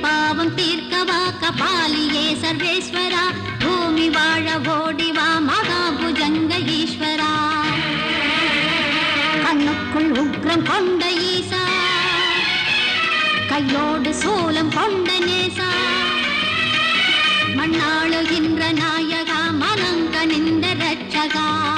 பாவம் தீர்க்கவா? கபாலியே சர்வேஸ்வரா. பூமி வாழ ஓடிவா மகாபுஜங்க ஈஸ்வரா. கண்ணுக்குள் உக்ரம் கொண்ட ஈசா. கையோடு சூலம் கொண்ட நேசா. மண்ணாளுகின்ற நாயகா மனங்க நின்ற ரட்சகா